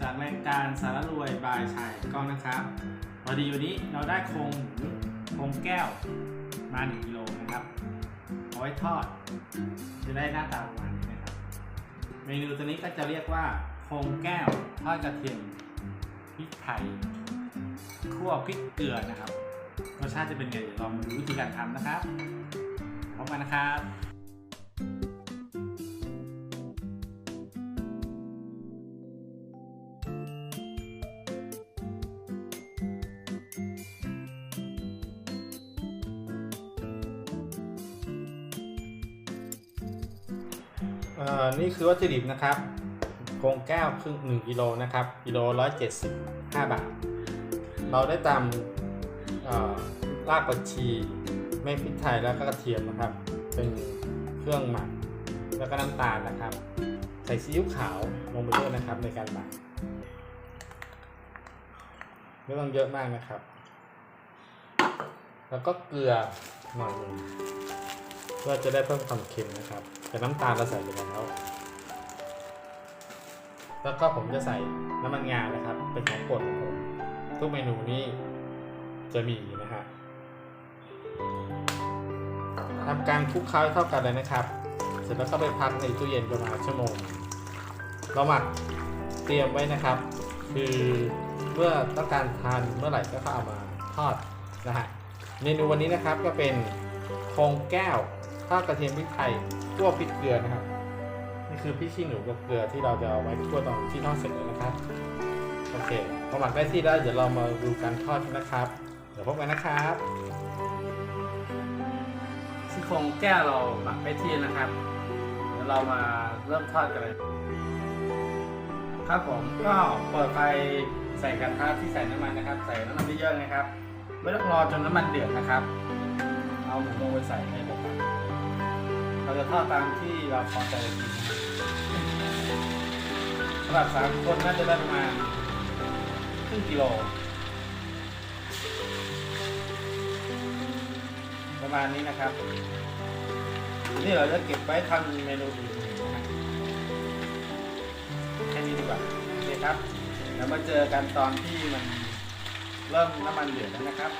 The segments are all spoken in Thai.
จากรายการสารรวยบายชายกล้องนะครับพอดีวันนี้เราได้โครงโครงแก้วมาหนึ่งกิโลนะครับเอาไว้ทอด จะได้หน้าตาประมาณนี้นะครับ เมนูตัวนี้ก็จะเรียกว่าโครงแก้วทอดกระเทียมพริกไทยคั่วพริกเกลือนะครับรสชาติจะเป็นไงเดี๋ยวลองมาดูวิธีการทำนะครับพร้กันนะครับ นี่คือวัตถุดิบนะครับโครงแก้วครึ่งหนึ่งกิโลนะครับกิโลร้อยเจ็ดสิบห้าบาท เราได้ตำรากผักชีเม็ดพริกไทยแล้วก็กระเทียมนะครับ เป็นเครื่องหมักแล้วก็น้ำตาลนะครับ ใส่ซีอิ๊วขาวลงไปด้วยนะครับในการหมักไม่ต้องเยอะมากนะครับ แล้วก็เกลือหน่อยหนึงเพื่อจะได้เพิ่มความเค็มนะครับ แต่น้ำตาลเราใส่ไปแล้ว แล้วก็ผมจะใส่น้ำมันงานะครับ เป็นของโปรดของผมทุกเมนูนี้จะมีนะฮะทำการคลุกเคล้าให้เข้ากันเลยนะครับ เสร็จแล้วก็ไปพักในตู้เย็นประมาณชั่วโมง เราหมักเตรียมไว้นะครับ คือเมื่อต้องการทานเมื่อไหร่ก็เอามาทอดนะฮะ เมนูวันนี้นะครับก็เป็นโครงแก้ว ทอดกระเทียมพริกไทยคั่วพริกเกลือนะครับ นี่คือพริกขี้หนูกับเกลือที่เราจะเอาไว้คั่วตอนที่ทอดเสร็จแล้วนะครับ โอเคพอหมักได้ที่แล้วเดี๋ยวเรามาดูการทอดกันนะครับ เดี๋ยวพบกันนะครับซี่โครงแก้วเราหมักได้ที่นะครับเดี๋ยวเรามาเริ่มทอดกันเลย ครับผมก็เปิดไฟใส่กระทะที่ใส่น้ำมันนะครับ ใส่น้ำมันเยอะๆนะครับ ไม่ต้องรอจนน้ำมันเดือดนะครับ เอาหมูลงไปใส่ได้เลยครับ เราจะทอดตามที่เราพอใจกินสำหรับสามคนน่าจะได้ประมาณครึ่งกิโล ประมาณนี้นะครับนี่เราจะเก็บไว้ทำเมนูอื่นๆนะครับแค่นี้ดีกว่าโอเคครับแล้วมาเจอกันตอนที่มันเริ่มน้ำมันเดือดแล้วนะครับ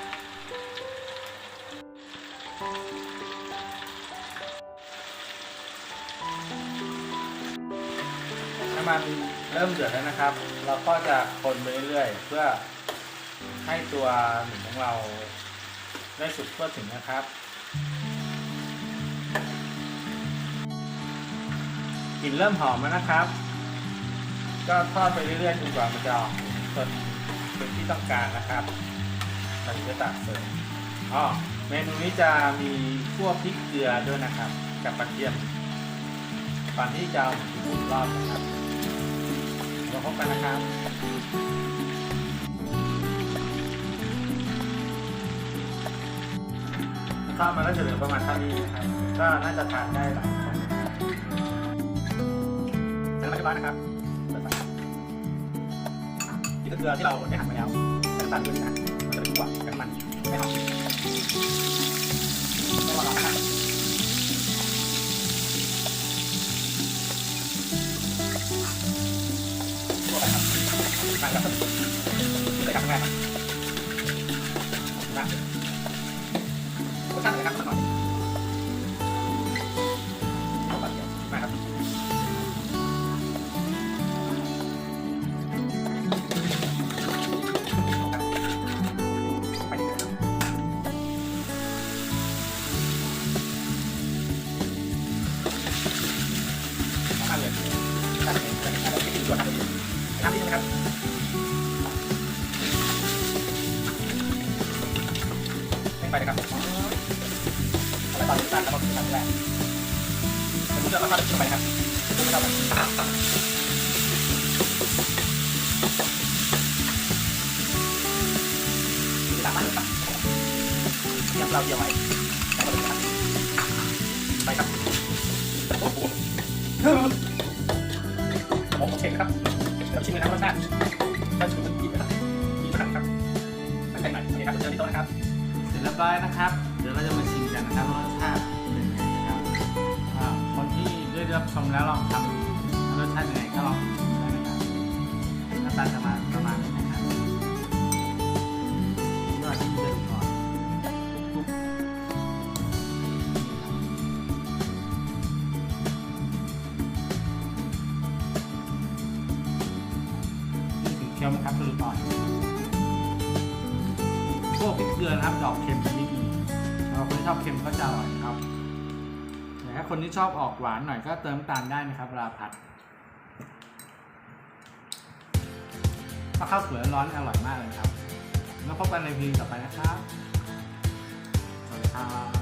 มันเริ่มเดือดแล้วนะครับ เราก็จะคนไปเรื่อยๆ เพื่อให้ตัวหมูของเราได้สุกทั่วถึงนะครับ กลิ่นเริ่มหอมแล้วนะครับ ก็ทอดไปเรื่อยๆจนกว่ามันจะออกจนเป็นที่ต้องการนะครับเราจะตักเสิร์ฟอ๋อเมนูนี้จะมีคั่วพริกเกลือด้วยนะครับ กับกระเทียมก่อนที่จะเอาหมูรอบนะครับ เราพบกันนะครับทอดมาแล้วจะเหลือประมาณเท่านี้นะครับ ก็น่าจะทานได้หลายคนเสร็จแล้วเรียบร้อยนะครับเปิดไฟนี่ก็เกลือที่เราได้หั่นไว้แล้วต่น้ำตาลด้วยนะมันจะเป็นกว่ากับน้ำมันไม่หอมไม่หวานนะครับ มาครับใส่กับแม่ครับนะ ไม่ไปนะครับอะไรตอนนี้สั้นแล้วก็คือทำแรกผมจะมาทำขึ้นไปครับไม่ต้องแบบสามมาครับเตรียมเราเดียวไว้ไปครับโอ้โหโอเคครับเดี๋ยวชิมกันนะรสชาติถ้าชิมมันกินนะครับกินนะครับไม่ใช่หน่อยโอเคครับเจอที่โต๊ะนะครับ ร็จเรียบร้อยนะครับ เดี๋ยวเราจะมาชิมกันนะครับรสชาติเป็นยังไงนะครับคนที่ได้รับชมแล้วลองทำรสชาติยังไงก็ลองได้นะครับหน้าตาจะมาประมาณนี้นะครับยอดที่จะดูก่อนเคี้ยวไหมครับดูก่อน เกลือนะครับจะออกเค็มนิดนึงสำหรับคนที่ชอบเค็มก็จะอร่อยครับแต่ถ้าคนที่ชอบออกหวานหน่อยก็เติมตาลได้นะครับเวลาผัดถ้าข้าวสวยร้อนอร่อยมากเลยครับ แล้วพบกันในพีต่อไปนะครับสวัสดีครับ